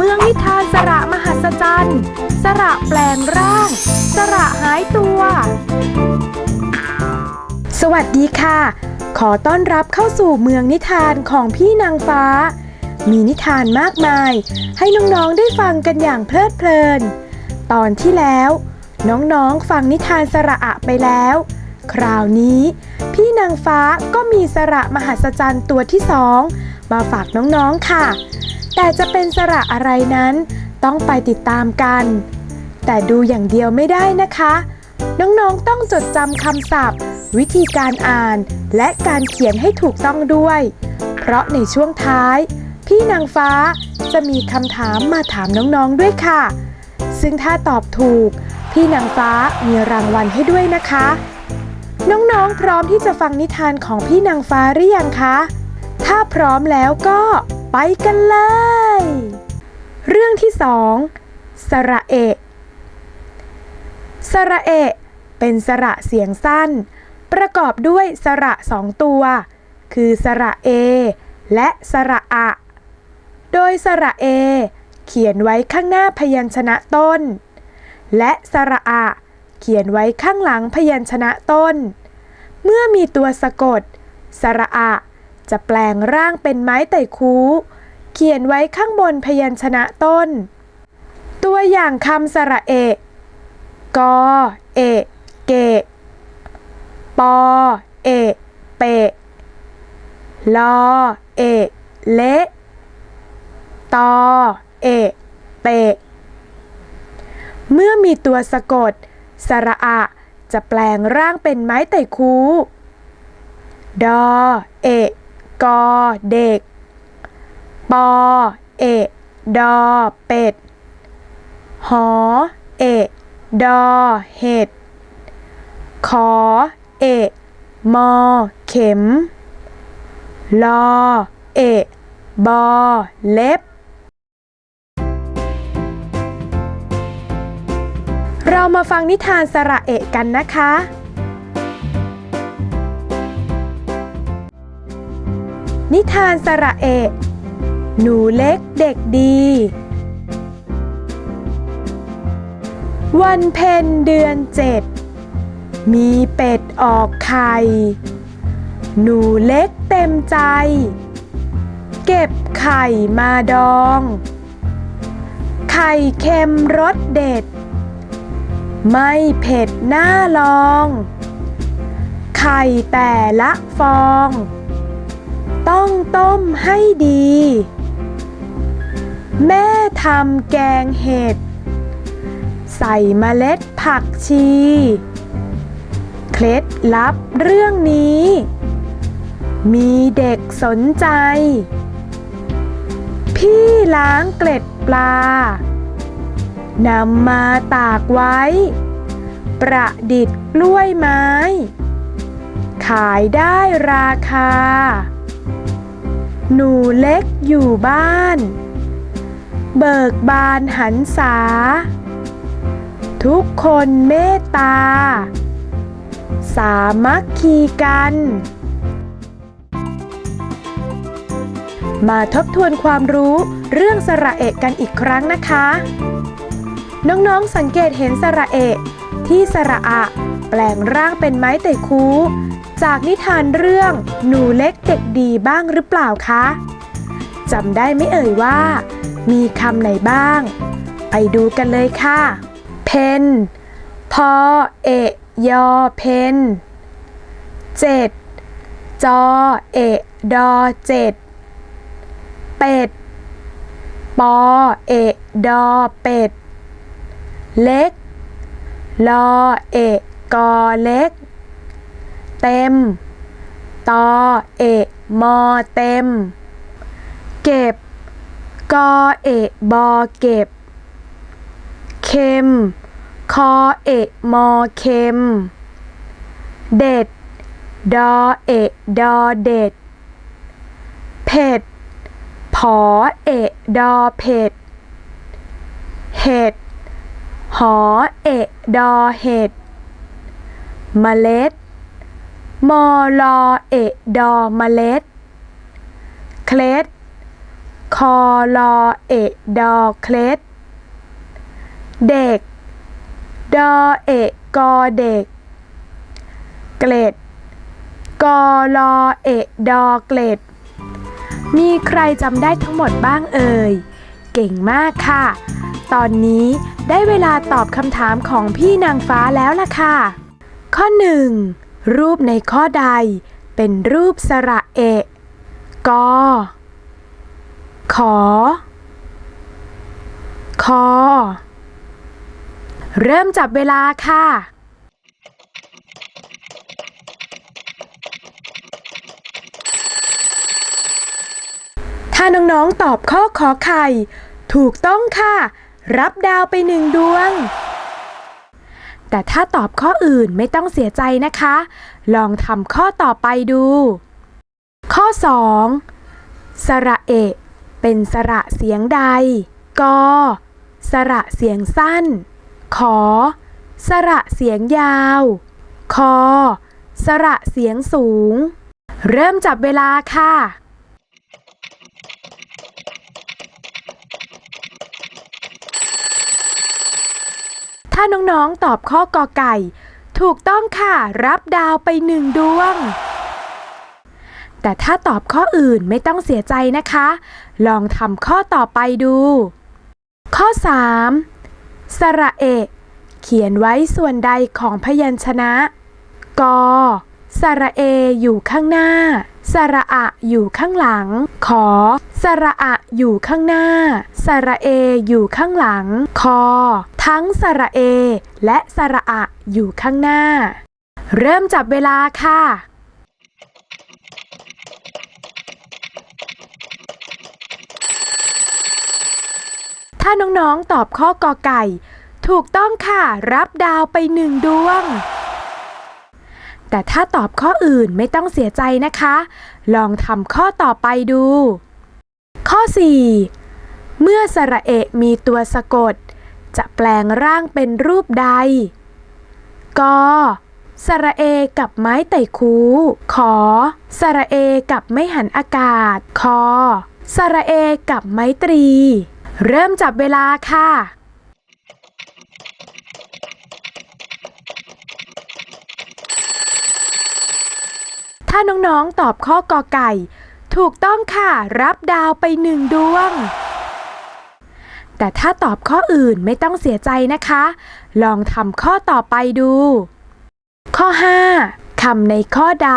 เมืองนิทานสระมหัศจรรย์ สระแปลงร่าง สระหายตัว สวัสดีค่ะ ขอต้อนรับเข้าสู่เมืองนิทานของพี่นางฟ้า มีนิทานมากมาย ให้น้องๆได้ฟังกันอย่างเพลิดเพลิน ตอนที่แล้ว น้องๆฟังนิทานสระอะไปแล้ว คราวนี้ พี่นางฟ้าก็มีสระมหัศจรรย์ตัวที่สองมาฝากน้องๆค่ะ แต่จะเป็นสระอะไรนั้น ต้องไปติดตามกัน แต่ดูอย่างเดียวไม่ได้นะคะ น้องๆต้องจดจำคำศัพท์ วิธีการอ่าน และการเขียนให้ถูกต้องด้วย เพราะในช่วงท้าย พี่นางฟ้าจะมีคำถามมาถามน้องๆด้วยค่ะ ซึ่งถ้าตอบถูก พี่นางฟ้ามีรางวัลให้ด้วยนะคะ น้องๆพร้อมที่จะฟังนิทานของพี่นางฟ้าหรือยังคะ ถ้าพร้อมแล้วก็ ไปกันเลย เรื่องที่สองสระเอะสระเอะเป็นสระเสียงสั้น ประกอบด้วยสระสองตัว คือสระเอ และสระอะ โดยสระเอ เขียนไว้ข้างหน้าพยัญชนะต้น และสระอะเขียนไว้ข้างหลังพยัญชนะต้น เมื่อมีตัวสะกด สระอะ จะแปลงร่างเป็นไม้ไต่คูเขียนไว้ข้างบนพยัญชนะต้น ตัวอย่างคำสระเอะกอเอะเกะปอเอะเปะลอเอะเละตอเอะเปะเมื่อมีตัวสะกด สระอะ จะแปลงร่างเป็นไม้ไต่คูดอ เอะ กอเด็ก ปอเอะดอเป็ด หอเอะดอเห็ด ขอเอะมอเข็ม ลอเอะบอเล็บ เรามาฟังนิทานสระเอะกันนะคะ นิทานสระเอะหนูเล็กเด็กดี วันเพ็ญเดือนเจ็ด มีเป็ดออกไข่ หนูเล็กเต็มใจ เก็บไข่มาดอง ไข่เค็มรสเด็ด ไม่เผ็ดน่าลอง ไข่แต่ละฟอง ต้องต้มให้ดี แม่ทำแกงเห็ด ใส่เมล็ดผักชี เคล็ดลับเรื่องนี้ มีเด็กสนใจ พี่ล้างเกล็ดปลานำมาตากไว้ ประดิษฐ์กล้วยไม้ ขายได้ราคา หนูเล็กอยู่บ้าน เบิกบานหันษา ทุกคนเมตตา สามัคคีกัน มาทบทวนความรู้เรื่องสระเอกกันอีกครั้งนะคะ น้องๆสังเกตเห็นสระเอะที่สระอะ แปลงร่างเป็นไม้ไต่คู จากนิทานเรื่องหนูเล็กเด็กดีบ้างหรือเปล่าคะจำได้ไม่เอ่ยว่า มีคำไหนบ้าง ไปดูกันเลยค่ะ เพนพอเอะยอเพนเจ็ดจอเอะดอเจ็ดเป็ด ปอเอะดอเป็ด เล็ก ลอเอะ กอเล็ก เต็ม ตอเอะมอเต็ม เก็บ กอเอะบอเก็บ เค็ม คอเอะมอเค็ม เด็ด ดอเอะดอเด็ด เผ็ด ผอเอะดอเผ็ด เห็ด หอเอะดอเห็ด เมล็ด มอลอเอดอเมล็ด เคล็ด คอลอเอดอเคล็ด เด็ก ดอเอกอเด็ก เกล็ด กอลอเอดอเกล็ด มีใครจำได้ทั้งหมดบ้างเอ่ย เก่งมากค่ะ ตอนนี้ได้เวลาตอบคำถามของพี่นางฟ้าแล้วล่ะค่ะ ข้อ 1. รูปในข้อใดเป็นรูปสระเอะกอขอ คอ เริ่มจับเวลาค่ะ ถ้าน้อง ๆ ตอบข้อขอไข่ ถูกต้องค่ะ รับดาวไปหนึ่งดวง แต่ถ้าตอบข้ออื่นไม่ต้องเสียใจนะคะ ลองทำข้อต่อไปดู ข้อ 2. สระเอะเป็นสระเสียงใด ก สระเสียงสั้น ขอ สระเสียงยาว ค สระเสียงสูง เริ่มจับเวลาค่ะ ถ้าน้องๆตอบข้อกอไก่ ถูกต้องค่ะ รับดาวไปหนึ่งดวง แต่ถ้าตอบข้ออื่นไม่ต้องเสียใจนะคะ ลองทำข้อต่อไปดู ข้อ 3. สระเอะเขียนไว้ส่วนใดของพยัญชนะกอ สระเออยู่ข้างหน้า สระอะอยู่ข้างหลัง ขอ สระอะอยู่ข้างหน้า สระเออยู่ข้างหลัง คอ ทั้งสระเอ และสระอะอยู่ข้างหน้า เริ่มจับเวลาค่ะถ้าน้องๆ ตอบข้อกอไก่ ถูกต้องค่ะ รับดาวไปหนึ่งดวง แต่ถ้าตอบข้ออื่นไม่ต้องเสียใจนะคะ ลองทำข้อต่อไปดู ข้อ 4 เมื่อสระเอะมีตัวสะกด จะแปลงร่างเป็นรูปใดกสระเอกับไม้ไต่คู ขอ สระเอกับไม้หันอากาศ คอ สระเอกับไม้ตรี เริ่มจับเวลาค่ะ ถ้าน้องๆ ตอบข้อกอไก่ ถูกต้องค่ะ รับดาวไปหนึ่งดวง แต่ถ้าตอบข้ออื่นไม่ต้องเสียใจนะคะ ลองทำข้อต่อไปดู ข้อ 5คำในข้อใด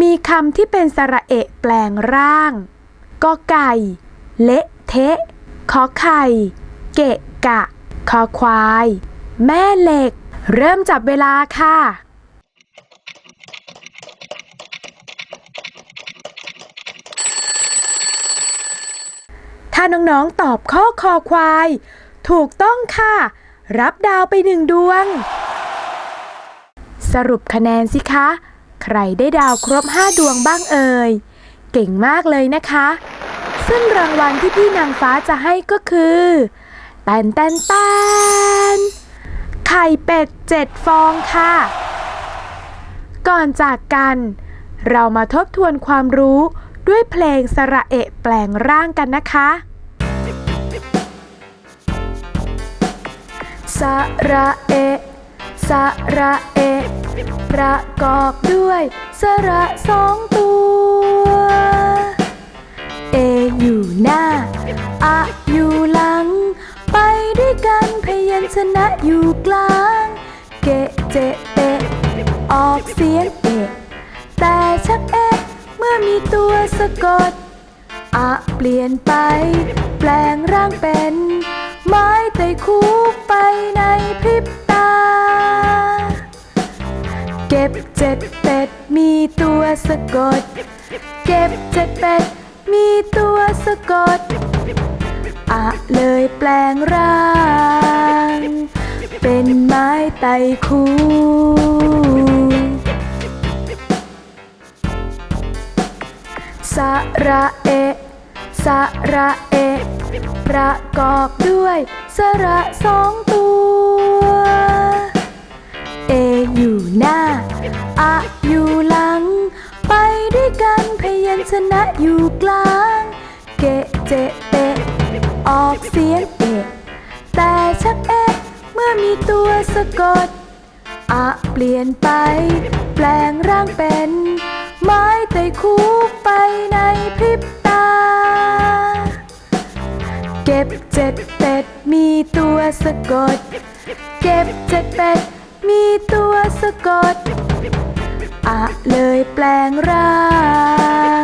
มีคำที่เป็นสระเอะแปลงร่างกอไก่ เละเทะขอไข่ เกะกะ คอควาย แม่เหล็ก เริ่มจับเวลาค่ะ ถ้าน้องๆตอบข้อคอควาย ถูกต้องค่ะ รับดาวไปหนึ่งดวง สรุปคะแนนสิคะ ใครได้ดาวครบ 5 ดวงบ้างเอ่ย เก่งมากเลยนะคะ ซึ่งรางวัลที่พี่นางฟ้าจะให้ก็คือแตนแตนแตนไข่เป็ดเจ็ดฟองค่ะ ก่อนจากกัน เรามาทบทวนความรู้ด้วยเพลงสระเอะแปลงร่างกันนะคะ สระเอ สระเอ ประกอบด้วยสระสองตัว เออยู่หน้า อะอยู่หลัง ไปด้วยกันพยัญชนะอยู่กลาง เกเจเอะออกเสียงเอ แต่ชักเอ เมื่อมีตัวสะกด อะเปลี่ยนไป แปลงร่างเป็น ไม้ไต่คู่ บเจ็ดเป็ดมีตัวสะกด เก็บเจ็ดเป็ดมีตัวสะกด อะเลยแปลงร่าง เป็นไม้ไตคูสระเอะสระเอะประกอบด้วยสระสองตัว อยู่หน้าอะอยู่หลัง ไปด้วยกันพยัญชนะอยู่กลาง เกะเจเตะออกเสียงเอะแต่ชักเอะเมื่อมีตัวสะกดอะเปลี่ยนไป แปลงร่างเป็น ไม้ไต่คูไปในพริบตา เก็บเจ็ดเป็ดมีตัวสะกด เก็บเจ็ดเป็ด มีตัวสะกด อะเลยแปลงร่า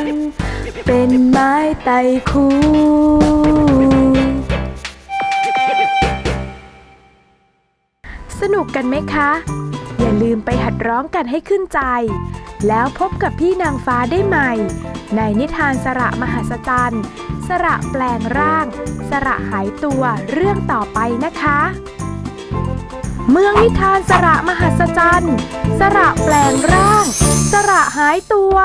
ง เป็นไม้ไตคูสนุกกันไหมคะ อย่าลืมไปหัดร้องกันให้ขึ้นใจ แล้วพบกับพี่นางฟ้าได้ใหม่ ในนิทานสระมหัศจรรย์ สระแปลงร่าง สระหายตัวเรื่องต่อไปนะคะ เมืองนิทานสระมหัศจรรย์ สระแปลงร่าง สระหายตัว